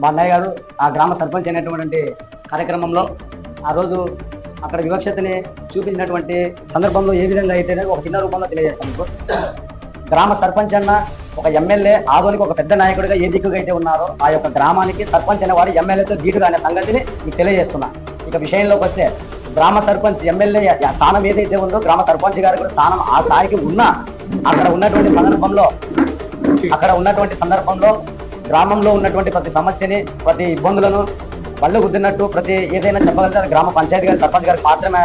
మా అన్నయ్య గారు ఆ గ్రామ సర్పంచ్ అయినటువంటి కార్యక్రమంలో ఆ రోజు అక్కడ వివక్షతని చూపించినటువంటి సందర్భంలో ఏ విధంగా అయితే ఒక చిన్న రూపంలో తెలియజేస్తాను మీకు. గ్రామ సర్పంచ్ అన్న ఒక ఎమ్మెల్యే ఆధునిక ఒక పెద్ద నాయకుడిగా ఏ దిక్కుగా అయితే ఉన్నారో ఆ యొక్క గ్రామానికి సర్పంచ్ అనేవాడు ఎమ్మెల్యేతో ధీటుగా అనే సంగతిని మీకు తెలియజేస్తున్నా. ఇక విషయంలోకి వస్తే గ్రామ సర్పంచ్ ఎమ్మెల్యే ఆ స్థానం ఏదైతే ఉందో గ్రామ సర్పంచ్ గారు కూడా స్థానం ఆ స్థాయికి ఉన్నా అక్కడ ఉన్నటువంటి సందర్భంలో అక్కడ ఉన్నటువంటి సందర్భంలో గ్రామంలో ఉన్నటువంటి ప్రతి సమస్యని ప్రతి ఇబ్బందులను పళ్ళు గుద్దినట్టు ప్రతి ఏదైనా చెప్పగలిగితే గ్రామ పంచాయతీ గారి సర్పంచ్ గారికి మాత్రమే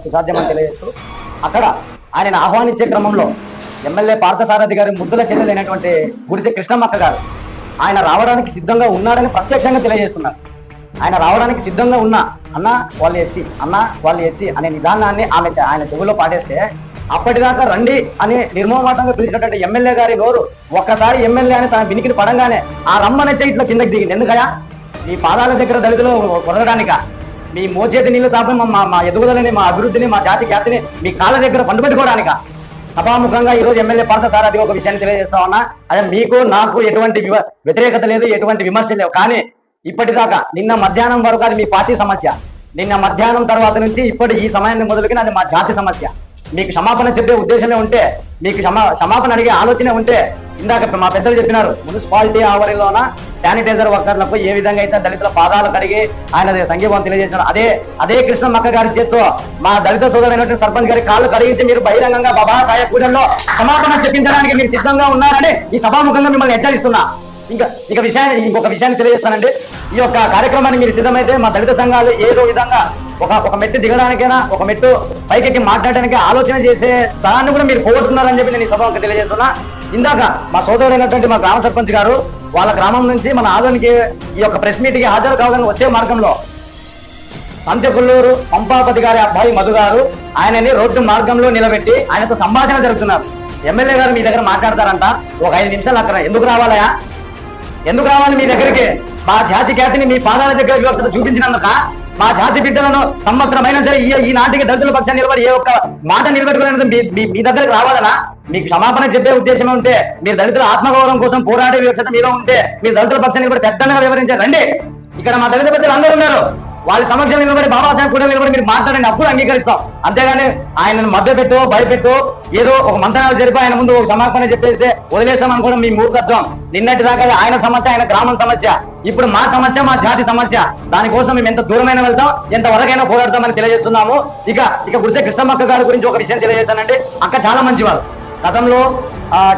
సుసాధ్యమని తెలియజేస్తూ అక్కడ ఆయన ఆహ్వానించే క్రమంలో ఎమ్మెల్యే పార్థసారథి గారి ముద్దుల చెల్లెలైనటువంటి గుడిసె కృష్ణమ్మక్క గారు ఆయన రావడానికి సిద్ధంగా ఉన్నాడని ప్రత్యక్షంగా తెలియజేస్తున్నారు. ఆయన రావడానికి సిద్ధంగా ఉన్నా అన్న వాళ్ళు ఎస్సీ అన్న వాళ్ళు ఎస్సీ అనే నిదానాన్ని ఆమె ఆయన చెవిలో పాటేస్తే అప్పటిదాకా రండి అని నిర్మోహమాటంగా పిలిచినటువంటి ఎమ్మెల్యే గారి నోరు ఒక్కసారి ఎమ్మెల్యే అని తన వినికిని పడంగానే ఆ రమ్మనే చేతిలో కిందకి దిగింది. ఎందుకయా మీ పాదాల దగ్గర దళితులు కొరగడానిక మీ మోచేతి నీళ్ళు తాపి మా మా- ఎదుగుదలని మా అభివృద్ధిని మా జాతి ఖ్యాతిని మీ కాళ్ళ దగ్గర పండుపెట్టుకోవడానిక సభాముఖంగా ఈ రోజు ఎమ్మెల్యే సార్ అది ఒక విషయాన్ని తెలియజేస్తా ఉన్నా. అదే మీకు నాకు ఎటువంటి వ్యతిరేకత లేదు ఎటువంటి విమర్శ లేవు. కానీ ఇప్పటిదాకా నిన్న మధ్యాహ్నం వరకు అది మీ పార్టీ సమస్య. నిన్న మధ్యాహ్నం తర్వాత నుంచి ఇప్పటి ఈ సమయాన్ని మొదలుకొని అది మా జాతి సమస్య. మీకు క్షమాపణ చెప్పే ఉద్దేశమే ఉంటే మీకు క్షమా క్షమాపణ అడిగే ఆలోచనే ఉంటే ఇందాక మా పెద్దలు చెప్పినారు మున్సిపాలిటీ ఆవరణలోన శానిటైజర్ వర్కర్లకు ఏ విధంగా అయితే దళితుల పాదాలు కడిగి ఆయన సంఘీభావం తెలియజేసినారు అదే అదే కృష్ణమ్మక్క గారి చేత్తో మా దళిత సోదరైనటువంటి సర్పంచ్ గారి కాళ్ళు కడిగించి మీరు బహిరంగంగా బాబా సాయ పూజల్లో క్షమాపణ చెప్పించడానికి మీరు సిద్ధంగా ఉన్నారని ఈ సభాముఖంగా మిమ్మల్ని హెచ్చరిస్తున్నా. ఇంకా ఇక విషయాన్ని ఇంకొక విషయాన్ని తెలియజేస్తానండి. ఈ యొక్క కార్యక్రమాన్ని మీరు సిద్ధమైతే మా దళిత సంఘాలు ఏదో విధంగా ఒక ఒక మెట్టు దిగడానికైనా ఒక మెట్టు పైకెక్కి మాట్లాడడానికి ఆలోచన చేసే స్థలాన్ని కూడా మీరు పోగొట్టున్నారని చెప్పి నేను ఈ సభకు తెలియజేస్తున్నా. ఇందాక మా సోదరుడైనటువంటి మా గ్రామ సర్పంచ్ గారు వాళ్ళ గ్రామం నుంచి మన ఆదోనికి ఈ యొక్క ప్రెస్ మీట్కి హాజరు కావాలని వచ్చే మార్గంలో పంచకొల్లూరు పంపాపతి గారి అబ్బాయి మధు గారు ఆయనని రోడ్డు మార్గంలో నిలబెట్టి ఆయనతో సంభాషణ జరుగుతున్నారు ఎమ్మెల్యే గారు మీ దగ్గర మాట్లాడతారంట. ఒక ఐదు నిమిషాలు అక్కడ ఎందుకు రావాలయా ఎందుకు రావాలి మీ దగ్గరికి? మా జాతి ఖ్యాతిని మీ పాదాల దగ్గర వివక్షత చూపించినందుక మా జాతి బిడ్డలను సంవత్సరమైన సరే ఈ నాటికి దళితుల పక్షాన్ని నిలబడి ఏ ఒక్క మాట నిలబెట్టుకోలేదు మీ మీ- మీ దగ్గరకు రావాలనా? మీకు క్షమాపణ చెప్పే ఉద్దేశం ఉంటే మీరు దళితుల ఆత్మగౌరవం కోసం పోరాడే వివక్షత మీలో ఉంటే మీరు దళితుల పక్షాన్ని నిలబడి పెద్దగా వివరించారు రండి. ఇక్కడ మా దళిత పెద్దలు అందరూ ఉన్నారు. వాళ్ళ సమక్షంలో నిలబడి బాబాసాహెబ్ కూడా నిలబడి మీరు మాట్లాడండి. అప్పుడు అంగీకరిస్తాం. అంతేగాని ఆయనను మభ్యపెట్టో భయపెట్టు ఏదో ఒక మంత్రాలు జరిపి ఆయన ముందు ఒక క్షమాపణ చెప్పేస్తే వదిలేస్తాం అనుకోవడం మీ మూర్ఖత్వం. నిన్నటి దాకా ఆయన సమస్య ఆయన గ్రామం సమస్య. ఇప్పుడు మా సమస్య మా జాతి సమస్య. దానికోసం మేము ఎంత దూరమైన వెళ్తాం ఎంత వరకైనా పోరాడతామని తెలియజేస్తున్నాము. ఇక ఇక గురిసే కృష్ణమక్క గారి గురించి ఒక విషయం తెలియజేస్తానండి. అక్క చాలా మంచివారు. గతంలో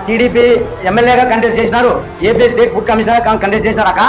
టీడీపీ ఎమ్మెల్యేగా కంటెస్ట్ చేసినారు. AP state food commissioner contest చేసినారు అక్క.